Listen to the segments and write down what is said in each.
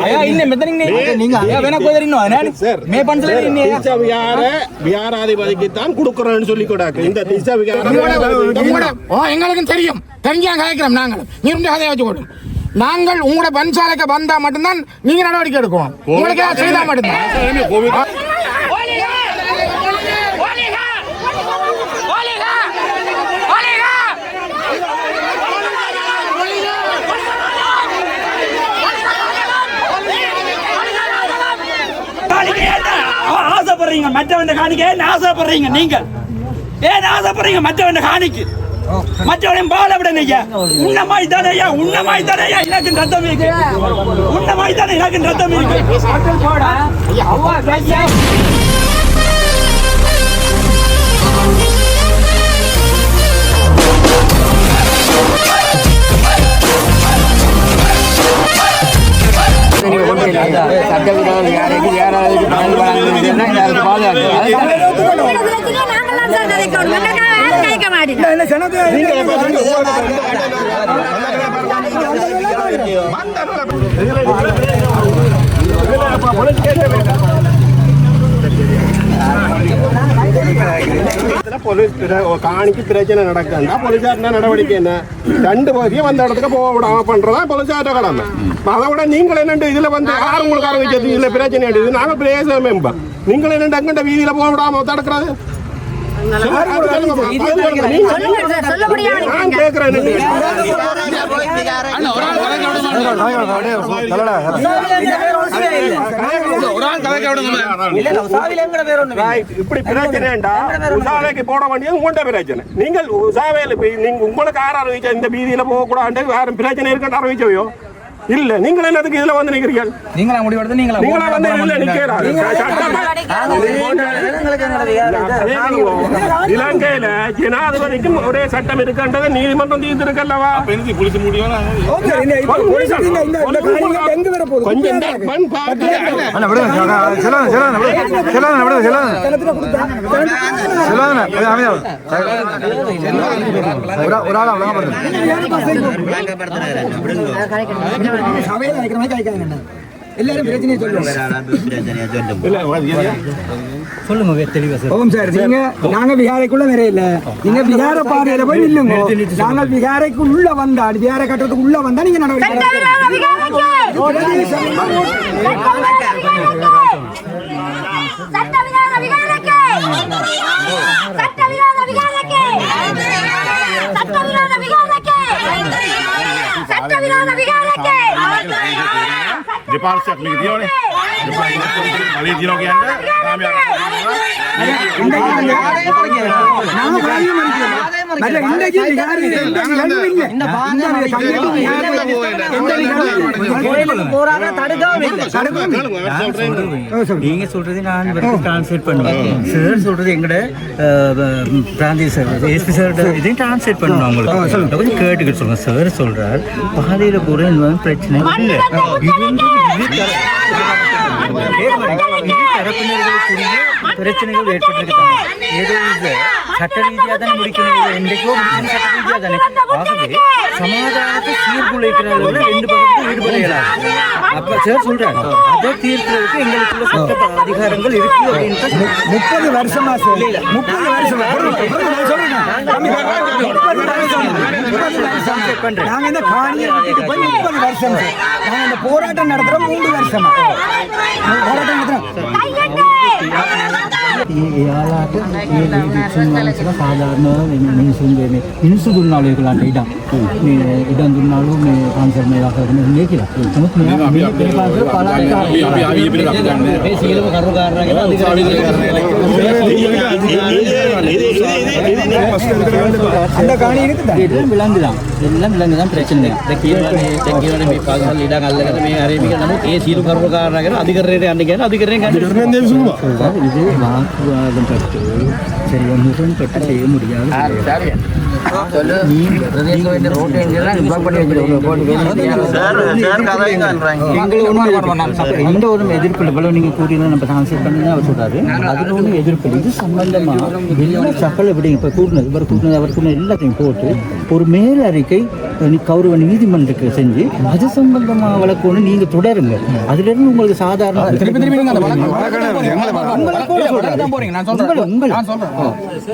అయ్యా ఇన్ని మెత్తనింగ్ వెనక పోదరిన్నో మే పంచలే திசா விகார தான் கொடுக்கிறோம்னு சொல்லி கூடாது இந்த ஓ எங்களுக்கும் தெரியும். தெரிஞ்சா கலைக்கிறோம் நாங்களும். நீரும் கதையை வச்சு நாங்கள் உங்களோட பன்சாலைக்கு வந்தா மட்டும்தான் நீங்க நடவடிக்கை எடுக்கணும். உங்களுக்கு செய்தா மட்டும்தான். ஆசைப்படுறீங்க மற்றவன் காணிக்க. ஏன் ஆசைப்படுறீங்க நீங்க? ஏன் ஆசைப்படுறீங்க மற்றவன் காணிக்கு? மற்றவனையும் பால விட நீங்க. உன்னமாய் தானையா ஐயா உன்னமாய் தானையா எனக்கு ரத்தம் இருக்கு உன்னமாய் தானே எனக்கு ரத்தம் இருக்கு போலீஸ் காணிக்கு பிரச்சனை நடக்குதுன்னா போலீஸார் நடவடிக்கை என்ன ரெண்டு பகுதியும் அந்த இடத்துக்கு போக விடாம பண்றதா போலீஸார்ட்ட கடமை அதை விட நீங்கள் என்னண்டு இதுல வந்து யார் உங்களுக்கு அறிவிச்சது இதுல பிரச்சனை அடிக்குது நாங்க பிரேச மெம்பர் நீங்கள் என்னண்டு அங்கண்ட வீதியில போக விடாம தடுக்கிறது நான் கேட்கிறேன் என்னண்டு. இல்ல உசாவில எங்கட பேர் ஒண்ணு Right. இப்படி பிரச்சனைண்டா உசாவைக்கு போட வேண்டியது உங்கள்ட்ட பிரச்சனை நீங்கள் உசாவையில் போய் நீங்க உங்களுக்கு யார் அறிவிச்ச இந்த வீதியில போக கூடாது வேற பிரச்சனை இருக்குன்னு அறிவிச்சவையோ இல்ல நீங்கள் என்னதுக்கு இதுல வந்து நிக்கிறீர்கள்? நீங்களா முடிவெடுத்து நீங்களா நீங்களா வந்து இதுல நிக்கிறாரு இலங்கையில ஜனாதிபதிக்கும் ஒரே சட்டம் இருக்கின்றது நீதிமன்றம் தீர்த்திருக்கல்லவா கொஞ்சம் இந்த மண் பார்த்து ஓம் சார் நீங்க நாங்க விகாரைக்குள்ள நிறைய இல்ல நீங்க விகார பாதையில போய் நில்லுங்க நாங்கள் விகாரைக்கு உள்ள வந்தா விகார கட்டத்துக்கு உள்ள வந்தா நீங்க நடவடிக்கை දෙපාර්ශයක් මේක තියෙනවනේ. දෙපාර්ශයක් බලය තියෙනවා කියන්නේ நாங்க பாதிய மறிக்கிறோம் மற்ற இன்றைக்கு விகாரையில் எந்த நிகழ்வும் இல்லை இந்த கண்டிப்பா விகாரையில் எந்த நிகழ்வும் நீங்க சொல்றது நான் டிரான்ஸ்லேட் பண்ணுவேன் சார் சொல்றது எங்கட அஹ், பிராந்திய சார் எஸ்பி சார் இதையும் டிரான்ஸ்லேட் பண்ணுவேன் உங்களுக்கு கொஞ்சம் கேட்டுக்கிட்டு சொல்லுங்க சார் சொல்றார் பாதையில போற இந்த மாதிரி பிரச்சனை இல்லை Vitor. தரப்பினர்களுக்குரிய பிரச்சனைகள் ஏற்பட்டிருக்காங்க ஏதோ இது சட்ட ரீதியாக தானே முடிக்கணும் என்றைக்கோ முடிக்கணும் சட்ட ரீதியாக தானே ஆகவே சமாதானத்தை சீர்குலைக்கிறவர்கள் ரெண்டு பக்கத்துக்கும் ஈடுபட அப்ப சார் சொல்றாங்க அதை தீர்க்கிறதுக்கு எங்களுக்குள்ள சட்ட அதிகாரங்கள் இருக்கு அப்படின்னு முப்பது வருஷமா சொல்லி முப்பது வருஷமா வருஷம். நாங்க இந்த காணியை விட்டுட்டு போய் முப்பது வருஷம் நாங்க இந்த போராட்டம் நடத்துறோம் மூன்று வருஷமா போராட்டம் நடத்துறோம் එයාලාට ඒ වික්ෂන් වහන්සේලා සාධාරණ මිනිසුන්ගේ මේ මිනිස්සු දුන්නාලු ඒගොල්ලන්ට ඉඩම් මේ ඉඩම් දුන්නාලු මේ පන්සල් මේවා කරගෙන ඉන්නේ කියලා. නමුත් මේ මේ මේ පන්සල් පළාත් මේ සියලුම කරුණු කාරණා ගැන அந்த காணி இருக்குதா எல்லாம் விலங்கு தான் எல்லாம் விலங்கு தான் பிரச்சனை දැන් කියනවා මේ දැන් කියනවා මේ පන්සල් ඉඩම් අල්ලගෙන මේ හරි මේක නමුත් ඒ සියලු කරුණු කාරණා ගැන අධිකරණයට යන්න කියන අධිකරණය ගන්න இது வாக்குவாதம் பட்டு சரியா ஒன்றும் பட்டு செய்ய முடியாது. எந்த ஒரு எதிர்ப்பு இவ்வளவு நீங்க கூறினா நம்ம டிரான்ஸ்லேட் பண்ணி அவர் சொல்றாரு அதுல ஒன்றும் எதிர்ப்பு இது சம்பந்தமா எல்லா சகல விட இப்ப கூட்டினது இவர் கூட்டினது அவர் கூட்டினது எல்லாத்தையும் போட்டு ஒரு மேல் அறிக்கை நீ கௌரவ நீதிமன்றத்துக்கு செஞ்சு அது சம்பந்தமா வழக்கு ஒன்று நீங்க தொடருங்க அதுல இருந்து உங்களுக்கு சாதாரண.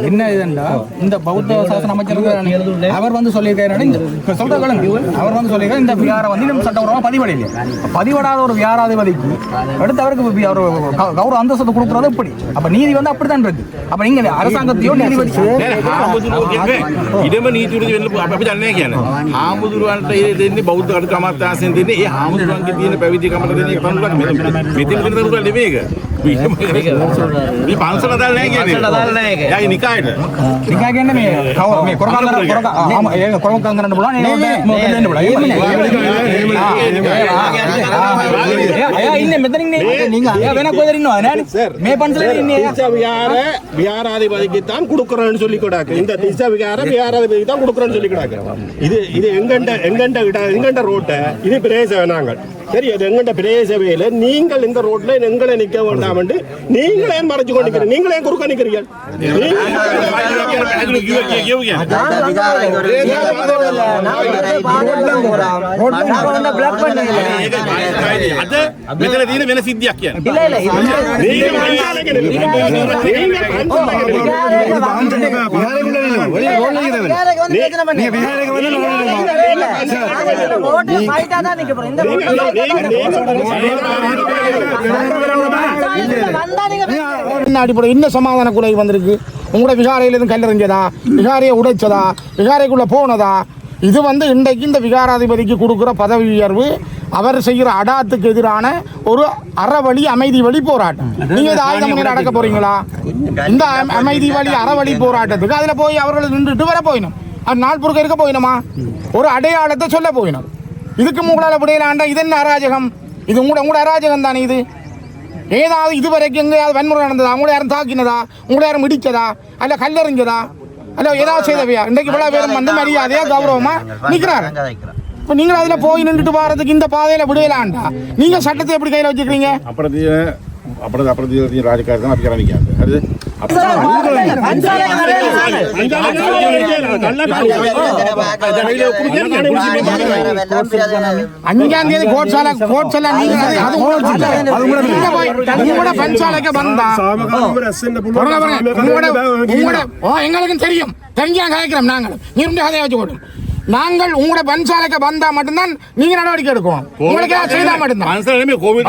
என்ன இதுண்டா இந்த பௌத்த சாசன அமைச்சர் இருக்காரு. அவர் வந்து சொல்லியிருக்காரு இந்த- இப்ப சொல்ற கேளுங்க. அவர் வந்து சொல்லியிருக்காரு இந்த விகாரை வந்து இன்னும் சட்டபூர்வமா பதிவடையில பதிவடாத ஒரு விகாராதிபதிக்கு அடுத்து அவருக்கு வி- ஒரு கௌ- கௌரவ அந்தஸ்து கொடுக்கறது எப்படி அப்ப நீதி வந்து அப்படித்தான் இருக்கு அப்ப நீங்க அரசாங்கத்தையோ நீதிபதி ඉඩම නීතිවරද වෙන්න පුළුවන්. අපි දන්නේ නැහැ කියන්නේ. හාමුදුරුවන්ට ඒ දෙන්නේ බෞද්ධ කටක අමාත්‍යාංශයෙන් දෙන්නේ ඒ හාමුදුරුවන්ගේ තියෙන පැවිදි කමට දෙන එක පන්සලක් මෙතන මෙතන දෙන දරුවා නෙමෙයි ඒක. මේ පන්සල දාලා නැහැ කියන්නේ. පන්සල දාලා නැහැ ඒක. එයාගේ නිකායට. නිකා කියන්නේ මේ කව මේ விகாராதிபதிக்குத்தான் கொடுக்கிறோம்னு சொல்லி கூடாக்கு இந்த திசா விகார விகாராதிபதிக்கு தான் கொடுக்கிறோம்னு சொல்லி கூடாக்கு இது இது எங்கண்ட எங்கண்ட எங்கண்ட ரோட்டை இது பிரேச நாங்கள் சரி அது எங்கள்கிட்ட பெரிய சேவையில் நீங்கள் இந்த ரோட்ல எங்களை நிக்க வேண்டாம் என்று நீங்களே மறைச்சு கொண்டு நீங்களே குறுக்க நிக்கிறீர்கள் நீங்க என்ன அடிப்படை என்ன சமாதான குறை வந்திருக்கு. உங்களோட விகாரையிலிருந்து கல்லறிஞ்சதா விகாரையை உடைச்சதா? விகாரைக்குள்ள போனதா? இது வந்து இன்றைக்கு இந்த விகாராதிபதிக்கு கொடுக்குற பதவி உயர்வு அவர் செய்கிற அடாத்துக்கு எதிரான ஒரு அறவழி அமைதி வழி போராட்டம். நீங்க இது ஆயுத அடக்க போறீங்களா? இந்த அம- அமைதி வழி அறவழி போராட்டத்துக்கு அதுல போய் அவர்கள் நின்றுட்டு வர போயிடும் அது நாள் பொறுக்க இருக்க போயிடுமா ஒரு அடையாளத்தை சொல்ல போயிடும் இதுக்கு உங்களால் விடையிலாண்டா இது என்ன அராஜகம்? இது உங்களோட உங்களோட அராஜகம் தானே இது? ஏதாவது இதுவரைக்கும் எங்கேயாவது வன்முறை நடந்ததா? உங்களை யாரும் தாக்கினதா? உங்களை யாரும் இடிச்சதா? அல்ல கல்லெறிஞ்சதா? அல்ல ஏதாவது செய்தவையா? இன்றைக்கு இவ்வளோ பேரும் வந்து மரியாதையாக கௌரவமாக நிற்கிறாரு இப்போ நீங்களும் அதில் போய் நின்றுட்டு போகிறதுக்கு இந்த பாதையில் விடுவேலாண்டா நீங்கள் சட்டத்தை எப்படி கையில் வச்சுக்கிறீங்க? அப்புறம் அப்புறம் அப்புறம் ராஜக்காரி தான் அப்படி கிளம்பிக்காது அது அஞ்சாம் தேதி கோட்சால கோட்சால நீங்க பஞ்சாலைக்கு வந்தா எங்களுக்கும் தெரியும் தெரிஞ்சாங்க கேட்கிறோம் நாங்களும் நீ கதையாச்சு போடும் நாங்கள் உங்களோட பஞ்சாலைக்கு வந்தா மட்டும்தான் நீங்க நடவடிக்கை எடுக்கணும். உங்களுக்கு ஏதாவது செய்தா மட்டும்தான். கோவில் கோவில்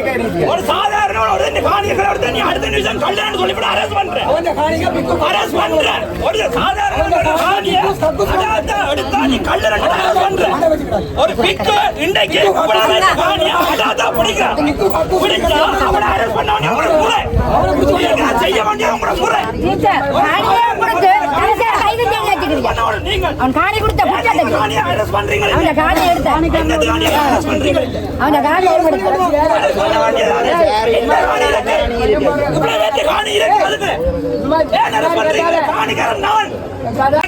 ஒரு ஒரு சாதாரண ஒரு ரெண்டு காணியை களவெடுத்து நீ அடுத்த நிமிஷம் கல்யாணம் சொல்லிவிட்டு arrest பண்ற. Arrest பண்ற. ஒரு சாதாரண ஒரு காணியை அடாத்தா எடுத்தா நீ கல்லு ரெண்டு arrest பண்ற. ஒரு பிக்கு இன்றைக்கு காணியை அடாத்தா பிடிக்கிற. பிடிச்சா அவனை arrest பண்ண வேண்டிய உங்களோட முறை. நீங்க செய்ய வேண்டிய முறை. டீச்சர் காணியே கொடுத்து கடைசியா நீங்கள் அவன் காணி கொடுத்த புத்தகத்துக்கு? அவன காணி எடுத்த? அவன காணி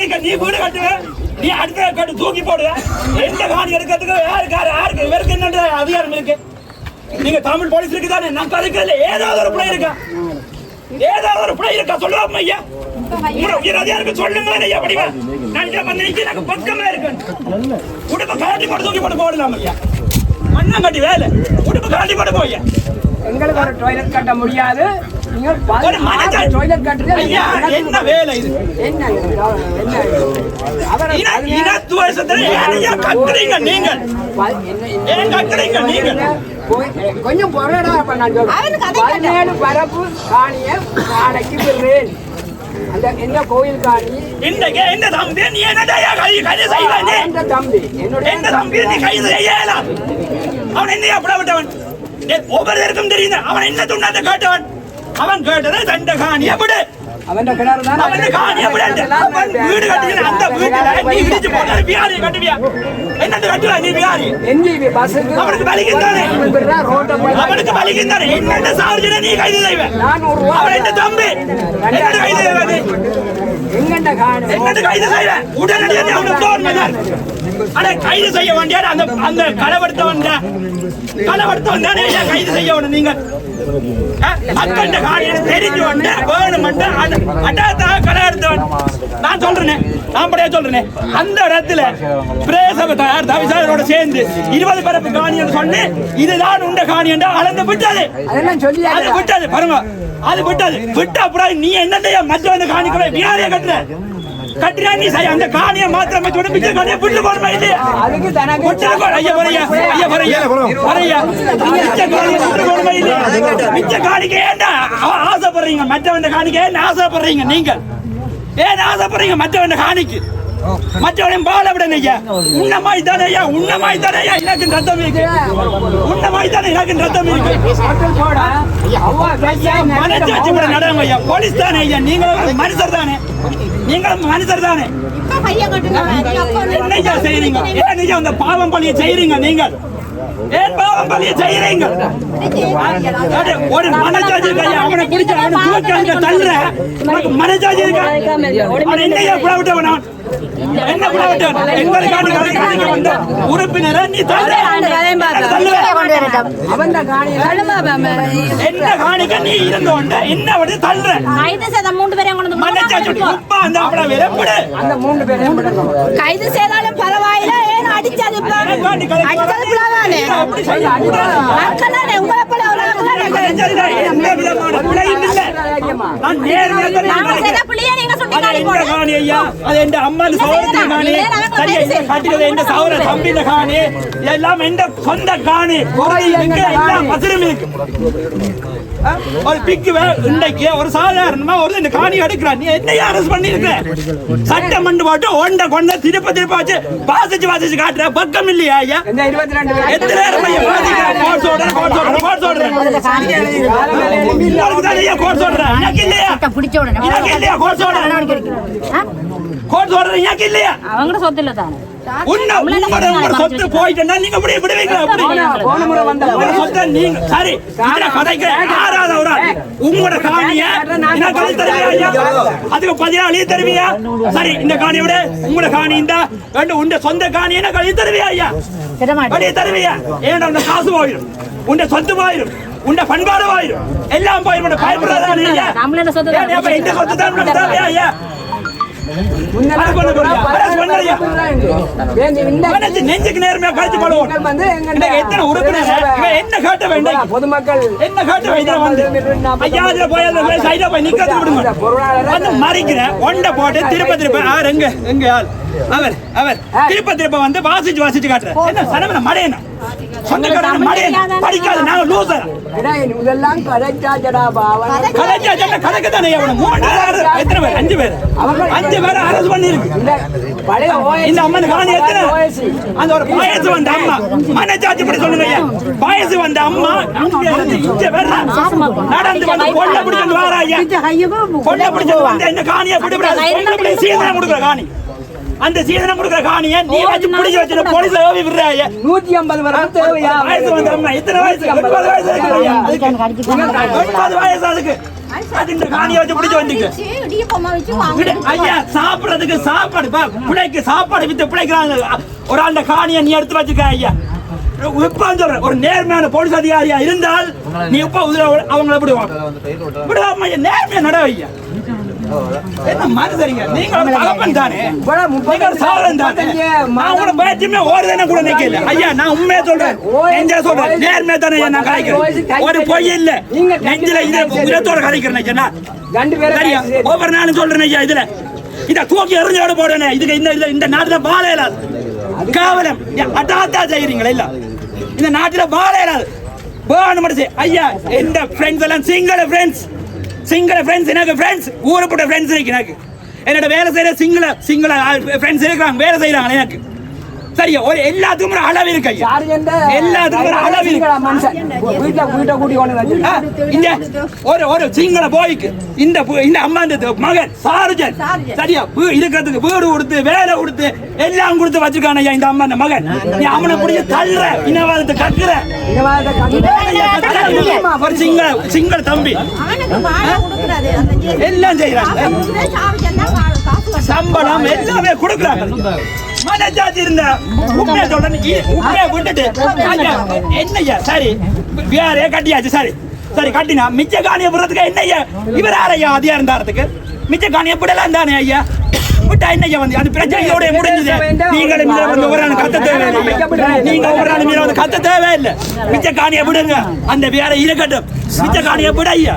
எடுத்த நீ வீடு கட்டுவ. நீ அடுத்த கட்டு தூக்கி போடுவ. எந்த காணி எடுக்கிறதுக்கு யாருக்கு யாரு யாருக்கு? இவருக்கு என்ன அதிகாரம் இருக்கு? நீங்க தமிழ் போலீஸ் இருக்கு தானே நான் கதைக்கல ஏதாவது ஒரு பிள்ளை இருக்கா? ஏதாவது ஒரு பிள்ளை இருக்கா? சொல்லுவாங்க ஐயா உங்களோட உயிர் அதிகாரிக்கு சொல்லுங்களேன் ஐயா படிவா நான் இங்க வந்து நிக்க எனக்கு பக்கமே இருக்கு. காட்டி போட்டு தூக்கி போட்டு போடலாம் ஐயா. மண்ணம் கட்டி வேலை. உடுப்பு காட்டி போட்டு போய்யா எங்களுக்கு ஒரு டாய்லெட் கட்ட முடியாது. என்ன வேலை இது? என்ன போய்- கொஞ்சம் அதை சொல்றேன் பதினேழு பரப்பு காணிய நாளைக்கு விடுறேன் அந்த என்ன கோயில் காணி இன்றைக்கு என்ன தம்பி நீ என்னடா கைது கைது செய்வானே அந்த தம்பி. என்னுடைய எந்த தம்பி நீ கைது செய்யலாம் அவன் என்ன ஒவ்வொருத்தருக்கும் தெரியுது. அவன் என்ன துண்ணாத்த கேட்டவன்? அவன் கேட்டது தண்ட காணி அவன் கிணறு தான்? வீடு கட்டுகிற அந்த வீட்டுல நீ இடிச்சு போட்டு வியாரி கட்டுவியா? என்னது கட்டுவா நீ வியாரி என்ஜிபி பஸ்ஸுக்கு அவனுக்கு வலிக்குதானே ரோட்டை போய் அவனுக்கு வலிக்குதானே என்னென்ன சார்ஜில நீ கைது செய்வ? நானூறு ரூபா அவன் என்ன தம்பி? என்னது கைது செய்வ நீ எங்கண்ட காணி என்னது கைது செய்வ? உடனடியாக அவனுக்கு போன் பண்ணார் அட கைது செய்ய வேண்டிய அந்த அந்த களவெடுத்தவன் களவெடுத்தவன் தானே ஐயா கைது செய்ய வேணும் நீங்க? அக்கண்ட காரியம் தெரிஞ்சு வந்து வேணுமென்று அட்டாத்தாக களை எடுத்தவன் நான் சொல்றேன் நான் படியா சொல்றேன். அந்த இடத்துல பிரேசவ தயார் தவிசாரோட சேர்ந்து இருபது பரப்பு காணின்னு சொன்னி இதுதான் உண்ட காணி என்று அளந்து விட்டது. அது விட்டது பாருங்க. அது விட்டது. விட்ட அப்புறம் நீ என்னத்தையா மற்ற வந்து காணிக்கிற வியாதிய கட்டுற. கட்டுறா நீ செய்ய அந்த காணியை மாத்திரம் வச்சு மிச்ச காணியை விட்டு போடுமா இல்லையா அதுக்கு தனக்கு விட்டு போ- ஐயா வரையா ஐயா வரையா வரையா மிச்ச காணியை விட்டு போடுமா இல்லையா மிச்ச காணிக்கை ஏன்டா ஆ- ஆசைப்படுறீங்க? மற்றவன் காணிக்கை ஏன் ஆசைப்படுறீங்க? நீங்க ஏன் ஆசைப்படுறீங்க மற்றவன் காணிக்கு? மற்றவனையும் பால விட ஐயா உன்னமாய் தானே ஐயா உன்னமாய் தானே ஐயா எனக்கு ரத்தம் இருக்கு உன்னமாய் தானே எனக்கு ரத்தம் இருக்கு மனசாட்சி ஐயா, கூட நடங்க ஐயா போலீஸ் தானே ஐயா நீங்களும் மனுஷர் தானே. நீங்களும் மனுஷர் தானே. என்னையா செய்யறீங்க ஏன் ஐயா அந்த பாவம் பள்ளியை செய்யறீங்க நீங்கள்? ஏன் பாவம் பழிய செய்யறீங்க ஒரு மனசாட்சி இருக்கய்யா அவனை பிடிச்ச அவனை தூக்கி அங்க தள்ளுற. உனக்கு மனசாட்சி இருக்கா? அவன் என்னையா என்ன புலவிட்டவன் எங்களுக்காண்டி கலைஞர் வந்த உறுப்பினரை நீ தள்ளுற தள்ளுற அவன் காணி என்ன காணிக்க நீ இருந்தோண்ட என்ன விட தள்ளுற கைது செய்த மூன்று பேரையும் கொண்டு வந்து மனச்சாட்சி உப்பா அந்த அவளை விரப்பிடு அந்த மூணு பேரையும் விடணும் கைது செய்தாலும் பரவாயில்ல. ஏன் அடிச்சது மக்களானே உங்களை போல விதமான இல்லை. நான் சரியா இந்த கட்டினது எந்த சௌர தம்பின காணி எல்லாம் எந்த சொந்த காணி பொருள் இருக்கு எல்லாம் பத்திரம் இருக்கு ஆ? ஒரு பிக்கு இன்றைக்கு ஒரு சாதாரணமா ஒரு இந்த காணி எடுக்கிறான் நீ என்னையா அரசு பண்ணிருக்க சட்டம் பண்ணு போட்டு ஒண்ட கொண்ட திருப்ப திருப்ப வச்சு வாசிச்சு வாசிச்சு காட்டுற பக்கம் இல்லையா ஐயா எத்தனை நேரம் ஐயா வாசிக்கிறேன் கோட் சொல்றேன் கோட் சொல்றேன் கோட் சொல்றேன் உங்களுக்கு தான் ஐயா கோட் சொல்றேன் எனக்கு இல்லையா சட்டம் பிடிச்ச உடனே எனக்கு இல்லையா கோட் சொல்றேன் நடவடிக்கை எடுக்கணும். ஆ? கோட் சொல்றேன் எனக்கு இல்லையா? அவங்களோட சொத்து இல்ல தானே. சொத்து போயிட்டா நீங்க இப்படி விடுவீங்களா நீங்க சரி ஆறாத ஒரு ஆள் உங்களோட காணிய அதுக்கு பதினாலு தருவியா? சரி இந்த காணியை விட. உங்களோட காணி இந்த. உண்ட சொந்த காணி என்ன கழி தருவியா ஐயா? தருவியா? ஏன்னா காசு போயிடும். உண்ட சொத்து போயிடும். உண்ட பண்பாடு போயிடும் எல்லாம் போயிடும் பயப்படுறதா ஐயா. நம்மளோட சொத்து தான் தேவையா ஐயா என்ன கேட்ட வேண்டாம்? பொதுமக்கள் என்ன காட்டு வைத்திர வந்து போய் சைடுல போய் நிக்க விடுங்க. வந்து மறிக்கிறேன் ஒண்ட போட்டு திருப்ப திருப்ப. ஆர் எங்க எங்க ஆள்? அவர் அவர். திருப்ப திருப்ப வந்து வாசிச்சு வாசிச்சு காட்டுற என்ன சனமன மடையனா? சொந்தக்காரன் மடையனா? படிக்காத நாங்க லூசர் இதெல்லாம் கதைச்சாச்சடா பாவன் தானே எவ்வளவு மூணு பேர் எத்தனை பேர்? அஞ்சு பேர். அஞ்சு பேர் அரசு பண்ணிருக்கு இந்த பழைய OS இந்த அம்மன் காணி எத்தனை. அந்த ஒரு வயசு வந்த அம்மா. மனச்சாட்சி படி சொல்லுங்க வயசு வந்த அம்மா. இங்க. நடந்து வந்து கொள்ள பிடிச்சு வாரா ஐயா. கொள்ள பிடிச்சு வந்து இந்த காணியை சீதனம் கொடுக்குற காணி. அந்த சீதனம் கொடுக்குற காணியை நீ வச்சு பிடிச்சு வச்சு போலீஸ் ஏவி விடுற ஐயா. நூத்தி ஐம்பது வரும் தேவையா? வயசு வந்த அம்மா எத்தனை வயசு? எண்பது வயசு இருக்கு ஐயா அதுக்கு. எண்பது வயசு அதுக்கு. அது இந்த காணியை வச்சு பிடிச்சு வந்துக்கு. விடு, ஐயா சாப்பிடுறதுக்கு சாப்பாடு பா, பிள்ளைக்கு சாப்பாடு வித்து பிள்ளைக்கிறாங்க. ஒரு ஆண்ட காணியை நீ எடுத்து வச்சுக்க ஐயா. ஒரு நேர்மையான போலீஸ் அதிகாரியா இருந்தால் நீ இப்ப அவங்கள விடுவாங்க விடுவாம ஐயா நேர்மையா நட ஐயா. என்ன மனுஷரிங்க நீங்க ஒரு தகப்பன் தானே? நீங்க ஒரு சாதன் தானே? நான் கூட பயத்துமே ஒரு தினம் கூட நிக்கல ஐயா நான் உண்மையா சொல்றேன். நெஞ்சா சொல்றேன். நேர்மையா தானே நான் கலைக்கிறேன். ஒரு பொய் இல்ல. நெஞ்சில இதை உரத்தோட கலைக்கிறேன் ஐயா சரியா? ஒவ்வொரு நாளும் சொல்றேன் ஐயா இதுல இத தூக்கி எறிஞ்சோட போடணும் இதுக்கு இந்த இந்த- நாட்டுல வாழ இயலாது காவலம். அட்டாத்தா செய்யறீங்களா இல்ல? இந்த நாட்டுல வாழ இயலாது வேணும் மட்டும் செய். ஐயா எந்த ஃப்ரெண்ட்ஸ் எல்லாம்? சிங்கள ஃப்ரெண்ட்ஸ் சிங்கள ஃப்ரெண்ட்ஸ் எனக்கு ஃப்ரெண்ட்ஸ் ஊரப்பட்ட ஃப்ரெண்ட்ஸ் இருக்கு எனக்கு. என்னோட வேலை செய்கிற சிங்கள சிங்கள ஃப்ரெண்ட்ஸ் இருக்கிறாங்க வேலை செய்கிறாங்க எனக்கு. சரியா ஒரு எல்லாத்துக்கும் ஒரு அளவு இருக்கு ஐயா. எல்லாத்துக்கும் ஒரு அளவு இருக்கு. இந்த ஒரு ஒரு சிங்கள போய்க்கு. இந்த இந்த அம்மா இந்த மகன் சார்ஜன். சரியா? இருக்கிறதுக்கு வீடு கொடுத்து வேலை கொடுத்து எல்லாம் கொடுத்து வச்சிருக்கான ஐயா இந்த அம்மா இந்த மகன். நீ அவனை பிடிச்சி தள்ளுற இனவாதத்தை கட்டுற. ஒரு சிங்கள சிங்கள தம்பி. எல்லாம் செய்யறாங்க சம்பளம் எல்லாமே கொடுக்குறாங்க. மனஜாதி இருந்த உண்மையை சொல்றேன். உண்மையை விட்டுட்டு ஐயா, என்னய்யா? சரி. வேற கட்டியாச்சு. சரி. சரி கட்டினா மிச்ச காணியை விடுறதுக்கு என்னய்யா? இவர் யாரையா அதிகாரம் தரத்துக்கு மிச்ச காணியை விடலாம் தானே ஐயா? விட்டா என்னய்யா வந்து? அது பிரச்சனையோட முடிஞ்சது. நீங்கள் மீற வந்து ஒரு ஆள் கத்த தேவையில்லை. நீங்க ஒரு ஆள் மீற வந்து கத்த தேவையில்லை. மிச்ச காணியை விடுங்க. அந்த வேற இருக்கட்டும் மிச்ச காணியை விட ஐயா.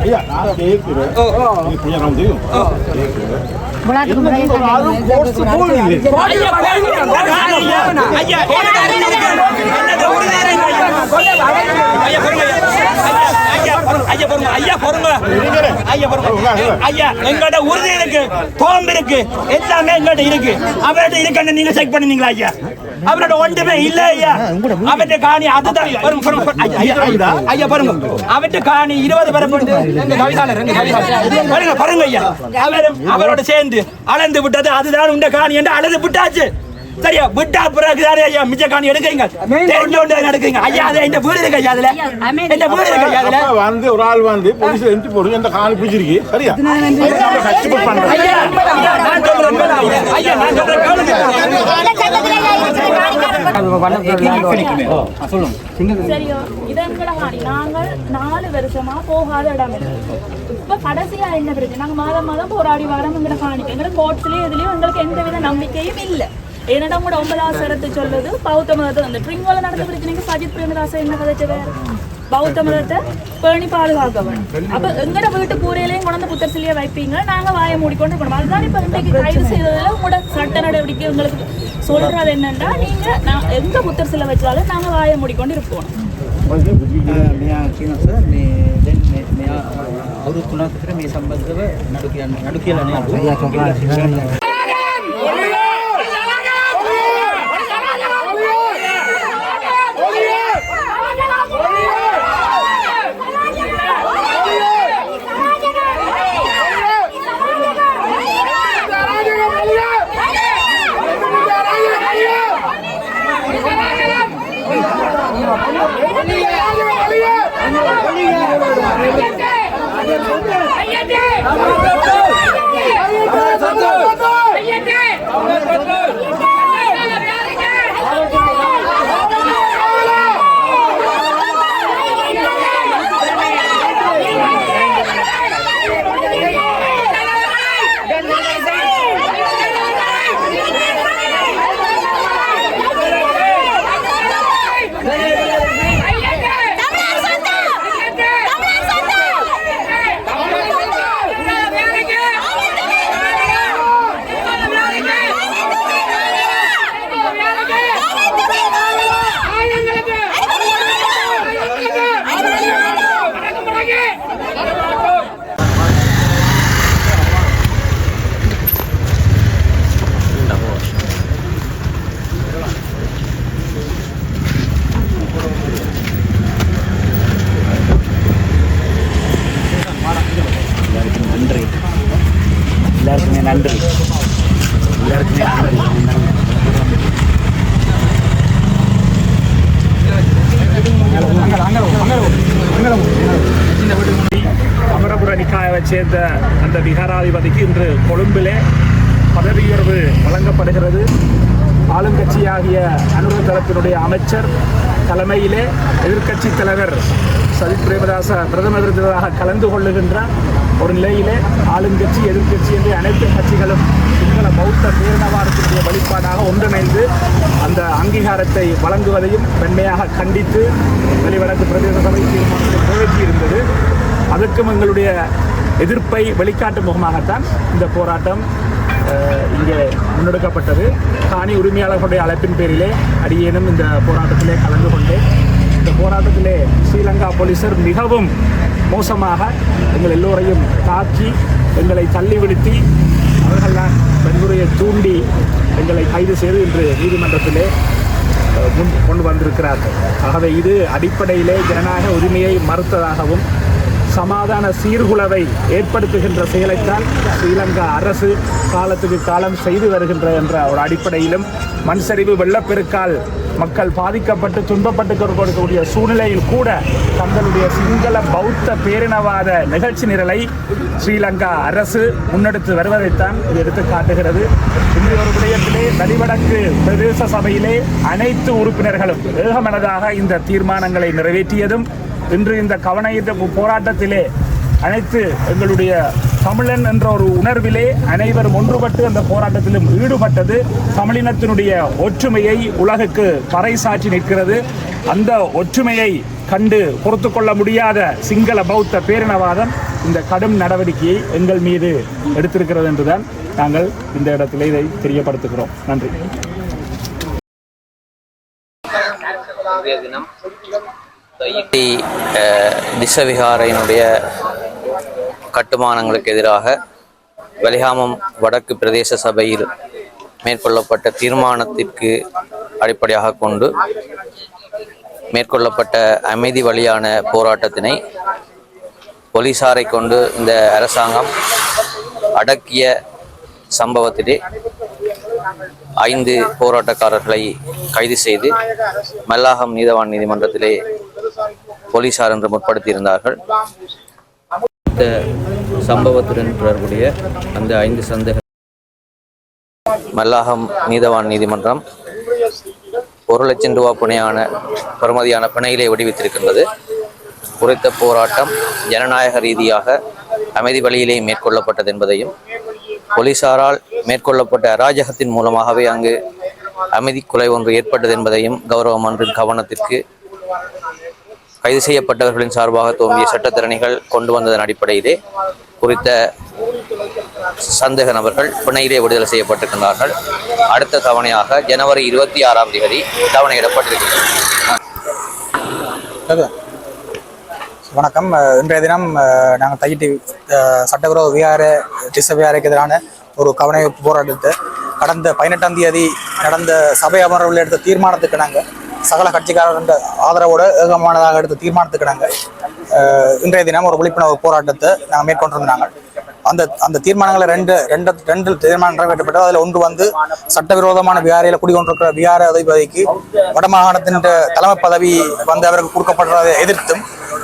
என்னது உறுதி இருக்கு, கோம்பு இருக்கு எல்லாமே எங்கள்ட்ட இருக்கு அவர்கிட்ட இருக்குன்னு நீங்க செக் பண்ணீங்களா ஐயா அவரோட ஒன்றுமே இல்ல ஐயா அவர்கிட்ட காணி அதுதான். ஐயா, பாருங்க அவர்கிட்ட காணி இருபது பரப்பு பாருங்க பாருங்க ஐயா அவர் அவரோட சேர்ந்து அளந்து விட்டது. அதுதான் உண்ட காணி என்று அளந்து விட்டாச்சு. சரியா? விட்டா பிறகு ஐயா? மிச்ச காணி எடுக்கிறீங்க தெரிஞ்சோண்டு எடுக்கிறீங்க? ஐயா அது இந்த வீடு இருக்கு ஐயா அதுல. இந்த வீடு இருக்கு ஐயா அதுல. வந்து ஒரு ஆள் வந்து போலீஸ் எந்த போடுங்க இந்த கால் பிடிச்சிருக்கு. சரியா? ஐயா நான் சொல்றேன் நான் காணி நாலு வருஷமா போகாத இடம். இப்ப கடைசியா என்ன பிரச்சனை? நாங்க மாதம் மாதம் போராடி வரோம் எங்கட காணிக்கு எங்கட கோர்ட்ஸ்லயும் இதுலயும் எங்களுக்கு எந்த வித நம்பிக்கையும் இல்ல. என்னிடம் கூட ஒன்பதாவது எடுத்து சொல்லுது. பௌத்த மதத்தை வந்து ட்ரிங்கோல நடந்து பிடிக்கிறீங்க சஜித் பிரேமதாசா என்ன கதைச்சவர் பௌத்த மதத்தை பேணி பாதுகாக்கவன். அப்ப எங்கட வீட்டு கூரையிலையும் கொண்டு புத்தர் சிலையை வைப்பீங்க. நாங்க வாயை மூடிக்கொண்டு இருக்கணும் அதுதான் இப்ப இன்றைக்கு கைது செய்ததுல கூட சட்ட நடவடிக்கை உங்களுக்கு சொல்றது என்னன்னா நீங்க நான் எந்த புத்தர் சிலை வச்சாலும் நாங்க வாயை மூடிக்கொண்டு இருப்போம் ಅವರು ಪುನಃ ಮೇ நன்றி. எல்லாருக்குமே அமரபுர நிக்காயவை சேர்ந்த அந்த விகாராதிபதிக்கு இன்று கொழும்பிலே பதவி உயர்வு வழங்கப்படுகிறது. ஆளுங்கட்சியாகிய அனுர தளத்தினுடைய அமைச்சர் தலைமையிலே எதிர்க்கட்சி தலைவர் சஜித் பிரேமதாச பிரதமர் விருதுகளாக கலந்து கொள்ளுகின்றார். ஒரு நிலையிலே ஆளுங்கட்சி எதிர்கட்சி என்று அனைத்து கட்சிகளும் சிங்கள பௌத்த பேரினவாதத்தினுடைய வழிபாடாக ஒன்றிணைந்து அந்த அங்கீகாரத்தை வழங்குவதையும் பெண்மையாக கண்டித்து வெளிவடக்கு பிரதேச சபை தீர்மானத்தை நிறைவேற்றியிருந்தது. அதற்கும் எங்களுடைய எதிர்ப்பை வெளிக்காட்டும் முகமாகத்தான் இந்த போராட்டம் இங்கே முன்னெடுக்கப்பட்டது. காணி உரிமையாளர்களுடைய அழைப்பின் பேரிலே அடியேனும் இந்த போராட்டத்திலே கலந்து கொண்டேன். இந்த போராட்டத்திலே ஸ்ரீலங்கா போலீசார் மிகவும் மோசமாக எங்கள் எல்லோரையும் தாக்கி எங்களை தள்ளிவிடுத்தி அவர்கள் அவர்கள்தான் வன்முறையை தூண்டி எங்களை கைது செய்து இன்று நீதிமன்றத்திலே முன் கொண்டு வந்திருக்கிறார்கள். ஆகவே இது அடிப்படையிலே ஜனநாயக உரிமையை மறுத்ததாகவும் சமாதான சீர்குலைவை ஏற்படுத்துகின்ற செயலைத்தான் ஸ்ரீலங்கா அரசு காலத்துக்கு காலம் செய்து வருகின்ற என்ற ஒரு அடிப்படையிலும் மண் சரிவு வெள்ளப்பெருக்கால் மக்கள் பாதிக்கப்பட்டு துன்பப்பட்டு கொடுக்கக்கூடிய சூழ்நிலையில் கூட தங்களுடைய சிங்கள பௌத்த பேரினவாத நிகழ்ச்சி நிரலை ஸ்ரீலங்கா அரசு முன்னெடுத்து வருவதைத்தான் இது எடுத்து காட்டுகிறது இன்றைய ஒரு விடயத்திலே வலிவடக்கு பிரதேச சபையிலே அனைத்து உறுப்பினர்களும் ஏகமனதாக இந்த தீர்மானங்களை நிறைவேற்றியதும் இன்று இந்த கவனஈர்ப்பு போராட்டத்திலே அனைத்து எங்களுடைய தமிழன் என்ற ஒரு உணர்விலே அனைவரும் ஒன்றுபட்டு அந்த போராட்டத்திலும் ஈடுபட்டது. தமிழினத்தினுடைய ஒற்றுமையை உலகுக்கு பறைசாற்றி நிற்கிறது. அந்த ஒற்றுமையை கண்டு பொறுத்து கொள்ள முடியாத சிங்கள பௌத்த பேரினவாதம் இந்த கடும் நடவடிக்கையை எங்கள் மீது எடுத்திருக்கிறது என்றுதான் நாங்கள் இந்த இடத்திலே இதை தெரியப்படுத்துகிறோம். நன்றி. தினம் ஐடி திசவிகாரையினுடைய கட்டுமானங்களுக்கு எதிராக வெளிகாமம் வடக்கு பிரதேச சபையில் மேற்கொள்ளப்பட்ட தீர்மானத்திற்கு அடிப்படையாக கொண்டு மேற்கொள்ளப்பட்ட அமைதி வழியான போராட்டத்தினை போலீசாரை கொண்டு இந்த அரசாங்கம் அடக்கிய சம்பவத்திலே ஐந்து போராட்டக்காரர்களை கைது செய்து மல்லாகம் நீதவான் நீதிமன்றத்திலே போலீசார் என்று முற்படுத்தியிருந்தார்கள். இந்த சம்பவத்துடன் தொடர்புடைய அந்த ஐந்து சந்தேக மல்லாகம் நீதவான் நீதிமன்றம் ஒரு லட்சம் ரூபா பிணையான பெறுமதியான பிணையிலே விடுவித்திருக்கின்றது. குறித்த போராட்டம் ஜனநாயக ரீதியாக அமைதி வழியிலே மேற்கொள்ளப்பட்டது என்பதையும் போலீசாரால் மேற்கொள்ளப்பட்ட அராஜகத்தின் மூலமாகவே அங்கு அமைதி குலை ஒன்று ஏற்பட்டது என்பதையும் கௌரவ மன்றின் கவனத்திற்கு கைது செய்யப்பட்டவர்களின் சார்பாக தோன்றிய சட்டத்திறனிகள் கொண்டு வந்ததன் அடிப்படையிலே குறித்த சந்தேக நபர்கள் பிணையிலே விடுதலை செய்யப்பட்டிருக்கின்றார்கள். அடுத்த தவணையாக ஜனவரி இருபத்தி ஆறாம் தேதி தவணையிடப்பட்டிருக்கிறது. வணக்கம். இன்றைய தினம் நாங்கள் தையிட்டு சட்டவிரோ சட்டவிரோத விகார எதிரான ஒரு கவனை போராட்டத்தை கடந்த பதினெட்டாம் தேதி நடந்த சபை அமர்வில் எடுத்த தீர்மானத்துக்கு நாங்கள் சகல கட்சிக்காரர்கள் ஆதரவோடு ஏகமானதாக எடுத்து தீர்மானத்துக்கினாங்க இன்றைய தினம் ஒரு விழிப்புணர்வு போராட்டத்தை நாங்கள் மேற்கொண்டிருந்தாங்க. அந்த அந்த தீர்மானங்களை ரெண்டு ரெண்டு ரெண்டு தீர்மானம் நிறைவேற்றப்பட்டது. அதில் ஒன்று வந்து சட்டவிரோதமான விகாரையில் குடிகொண்டிருக்கிற விகார அதிபதிக்கு வடமாகாணத்தின் தலைமை பதவி வந்து அவருக்கு கொடுக்கப்படுறதை எதிர்த்தும்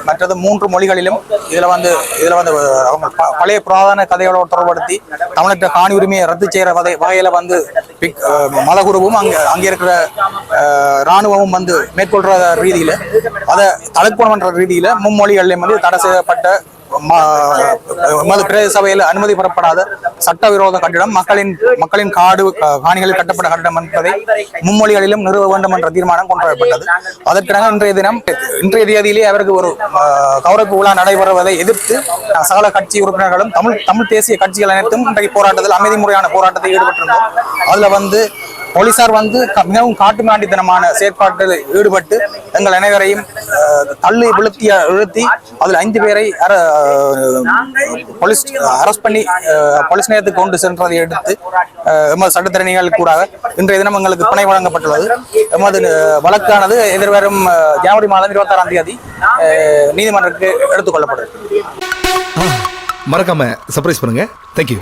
மற்றது மூன்று மொழிகளிலும் இதில் வந்து இதில் வந்து அவங்க ப- பழைய புராதன கதையோட தொடர்படுத்தி தமிழக காணி உரிமையை ரத்து செய்கிற வகை வகையில் வந்து பிக்- மலகுருவும் அங்கே அங்கே இருக்கிற இராணுவமும் ராணுவமும் வந்து மேற்கொள்கிற ரீதியில் அதை தடுப்பணம் என்ற ரீதியில் மும்மொழிகளிலும் வந்து தடை செய்யப்பட்ட எமது பிரதேச சபையில் அனுமதி பெறப்படாத சட்டவிரோத கட்டிடம் மக்களின் மக்களின் காடு காணிகளில் கட்டப்பட்ட கட்டிடம் என்பதை மும்மொழிகளிலும் நிறுவ வேண்டும் என்ற தீர்மானம் கொண்டு வரப்பட்டது அதற்கிணங்க இன்றைய தினம் இன்றைய தேதியிலே அவருக்கு ஒரு கௌரவ விழா நடைபெறுவதை எதிர்த்து சகல கட்சி உறுப்பினர்களும் தமிழ் தமிழ் தேசிய கட்சிகள் அனைத்தும் இன்றைக்கு போராட்டத்தில் அமைதி முறையான போராட்டத்தில் ஈடுபட்டிருந்தோம். அதுல வந்து போலீசார் வந்து மிகவும் மிகவும் காட்டுமிராண்டித்தனமான செயற்பாட்டில் ஈடுபட்டு எங்கள் அனைவரையும் தள்ளி விழுத்திய இழுத்தி அதில் ஐந்து பேரை அர- போலீஸ் அரெஸ்ட் பண்ணி போலீஸ் நிலையத்துக்கு கொண்டு சென்றதை எடுத்து எமது சட்டத்திறனிகள் கூட இன்றைய தினம் எங்களுக்கு பிணை வழங்கப்பட்டுள்ளது. எமது வழக்கானது எதிர்வரும் ஜனவரி மாதம் இருபத்தாறாம் தேதி நீதிமன்றத்துக்கு எடுத்துக்கொள்ளப்படுது மறக்காம சர்ப்ரைஸ் பண்ணுங்க. தேங்க்யூ